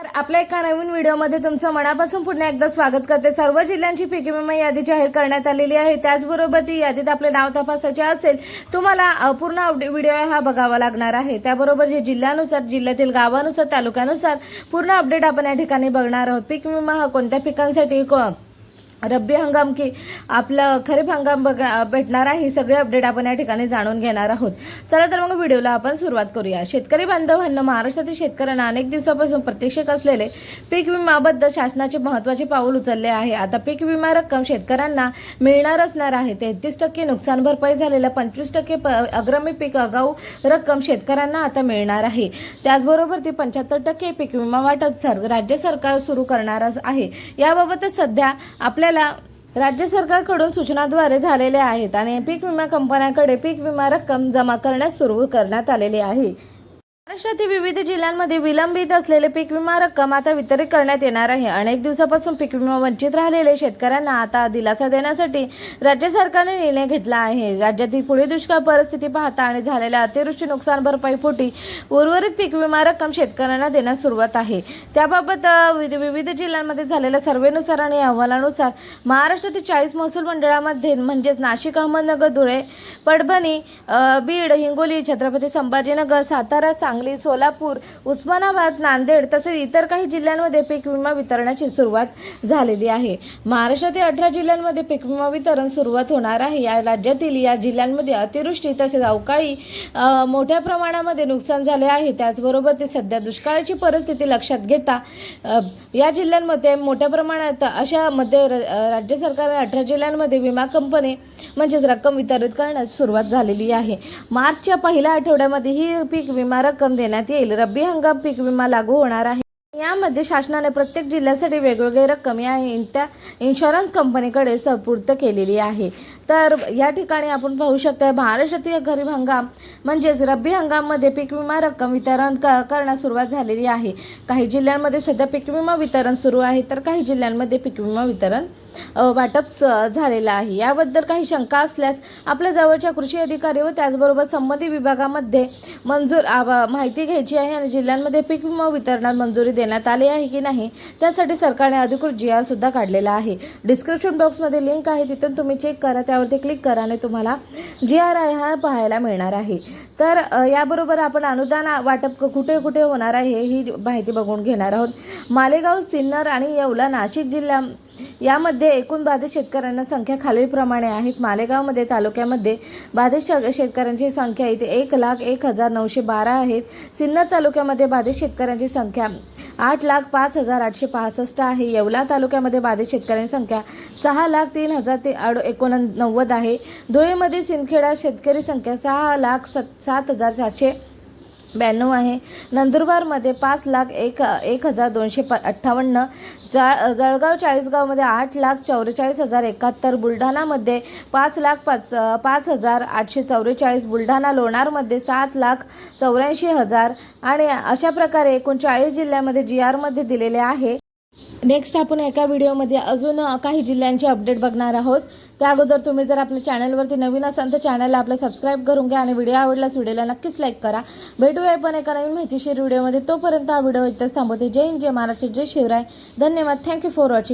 तर आपल्या एका नवीन व्हिडिओमध्ये तुमचं मनापासून पुन्हा एकदा स्वागत करते. सर्व जिल्ह्यांची पीक विमा यादी जाहीर करण्यात आलेली आहे. त्याचबरोबर ती यादीत आपले नाव तपासायचे असेल तुम्हाला पूर्ण व्हिडिओ हा बघावा लागणार आहे. त्याबरोबर जे जिल्ह्यानुसार जिल्ह्यातील गावानुसार तालुक्यानुसार पूर्ण अपडेट आपण या ठिकाणी बघणार आहोत. पीक विमा हा कोणत्या पिकांसाठी को- रब्बी हंगाम की आपलं खरीप हंगाम बघ भेटणार आहे ही सगळी अपडेट आपण या ठिकाणी जाणून घेणार आहोत. चला तर मग व्हिडिओला आपण सुरुवात करूया. शेतकरी बांधवांना महाराष्ट्रातील शेतकऱ्यांना अनेक दिवसापासून प्रत्यक्षक असलेले पीक विमाबद्दल शासनाचे महत्त्वाचे पाऊल उचलले आहे. आता पीक विमा रक्कम शेतकऱ्यांना मिळणार असणार आहे. तेहतीस टक्के नुकसान भरपाई झालेल्या पंचवीस टक्के प अग्रमी पीक आगाऊ रक्कम शेतकऱ्यांना आता मिळणार आहे. त्याचबरोबर ती पंच्याहत्तर टक्के पीक विमा वाटप सर राज्य सरकार सुरू करणार आहे. याबाबतच सध्या आपल्याला राज्य सरकारकडून सूचनाद्वारे झालेल्या आहेत आणि पीक विमा कंपन्यांकडे पीक विमा रक्कम जमा करण्यास सुरू करण्यात आलेली आहे. महाराष्ट्रातील विविध जिल्ह्यांमध्ये विलंबित असलेले पीक विमा रक्कम आता वितरित करण्यात येणार आहे. अनेक दिवसापासून पीक विमा वंचित राहिलेले शेतकऱ्यांना आता दिलासा देण्यासाठी राज्य सरकारने निर्णय घेतला आहे. राज्यातील पुढे दुष्काळ परिस्थिती पाहता आणि झालेल्या अतिवृष्टी नुकसान भरपाईपोटी उर्वरित पीक विमा रक्कम शेतकऱ्यांना देण्यास सुरुवात आहे. त्याबाबत विविध जिल्ह्यांमध्ये झालेल्या सर्वेनुसार आणि अहवालानुसार महाराष्ट्रातील चाळीस महसूल मंडळामध्ये म्हणजेच नाशिक अहमदनगर धुळे परभणी बीड हिंगोली छत्रपती संभाजीनगर सातारा सांगली सोलापूर उस्मानाबाद नांदेड तसेच इतर काही जिल्ह्यांमध्ये पीक विमा वितरणाची सुरुवात झालेली आहे. महाराष्ट्रातील अठरा जिल्ह्यांमध्ये पीक विमा वितरण सुरुवात होणार आहे. या राज्यातील या जिल्ह्यांमध्ये अतिवृष्टी तसेच अवकाळी मोठ्या प्रमाणामध्ये नुकसान झाले आहे. त्याचबरोबर ते सध्या दुष्काळाची परिस्थिती लक्षात घेता या जिल्ह्यांमध्ये मोठ्या प्रमाणात अशा मध्ये र- राज्य सरकारने अठरा जिल्ह्यांमध्ये विमा कंपनी म्हणजेच रक्कम वितरित करण्यास सुरुवात झालेली आहे. मार्चच्या पहिल्या आठवड्यामध्ये ही पीक विमा रक्कम देण्यात येईल. रब्बी हंगाम पीक विमा लागू होणार आहे. यामध्ये शासनाने प्रत्येक जिल्ह्यासाठी वेगवेगळी रक्कम या त्या इन्शुरन्स कंपनीकडे सपूर्त केलेली आहे. तर या ठिकाणी आपण पाहू शकता महाराष्ट्रातील गरीब हंगाम म्हणजेच रब्बी हंगाममध्ये पीक विमा रक्कम वितरण क- करण्यास सुरुवात झालेली आहे. काही जिल्ह्यांमध्ये सध्या पीक विमा वितरण सुरू आहे तर काही जिल्ह्यांमध्ये पीक विमा वितरण वाटप झालेलं आहे. याबद्दल काही शंका असल्यास आपल्या जवळच्या कृषी अधिकारी व त्याचबरोबर संबंधित विभागामध्ये मंजूर माहिती घ्यायची आहे आणि जिल्ह्यांमध्ये पीक विमा वितरणात मंजुरी देण्यात आले आहे की नाही त्यासाठी सरकारने अधिकृत जी आर सुद्धा काढलेला आहे. डिस्क्रिप्शन बॉक्समध्ये लिंक आहे तिथून तुम्ही चेक करा त्यावरती क्लिक करा आणि तुम्हाला जी आर आय हा पाहायला मिळणार आहे. तर याबरोबर आपण अनुदान वाटप कुठे कुठे होणार आहे ही माहिती बघून घेणार आहोत. मालेगाव सिन्नर आणि येवला नाशिक जिल्ह्या यामध्ये एकूण बाधित शेतकऱ्यांना संख्या खालीलप्रमाणे आहेत. मालेगावमध्ये तालुक्यामध्ये बाधित शेतकऱ्यांची संख्या इथे एक लाख एक हजार नऊशे बारा आहेत. सिन्नर तालुक्यामध्ये बाधित शेतकऱ्यांची संख्या आठ लाख पाच हजार आठशे पासष्ट आहे. येवला तालुक्यामध्ये बाधित शेतकऱ्यांची संख्या सहा लाख तीन हजार ते अड एकोणनव्वद आहे. धुळेमध्ये सिंदखेडा शेतकरी संख्या सहा लाख सत सात हजार सातशे ब्याण्णव आहे. नंदुरबारमध्ये पाच लाख एक एक हजार दोनशे प अठ्ठावन्न जा जळगाव चाळीसगावमध्ये आठ लाख चौवेचाळीस हजार एकाहत्तर बुलढाणामध्ये पाच लाख पाच पाच हजार आठशे चौवेचाळीस बुलढाणा लोणारमध्ये सात लाख चौऱ्याऐंशी हजार आणि अशा प्रकारे एकूण चाळीस जिल्ह्यामध्ये जी आरमध्ये दिलेले आहे. नेक्स्ट आपण एका व्हिडिओमध्ये अजून काही जिल्ह्यांची अपडेट बघणार आहोत. त्या अगोदर तुम्ही जर आपल्या चॅनलवरती नवीन असाल तर चॅनलला आपलं सबस्क्राईब करून घ्या आणि व्हिडिओ आवडल्यास व्हिडिओला नक्कीच लाईक करा. भेटूया पण एका नवीन माहितीशीर व्हिडिओमध्ये तोपर्यंत हा व्हिडिओ इथंच थांबवते. जय हिंद जय महाराष्ट्र जय शिवराय. धन्यवाद. Thank you for watching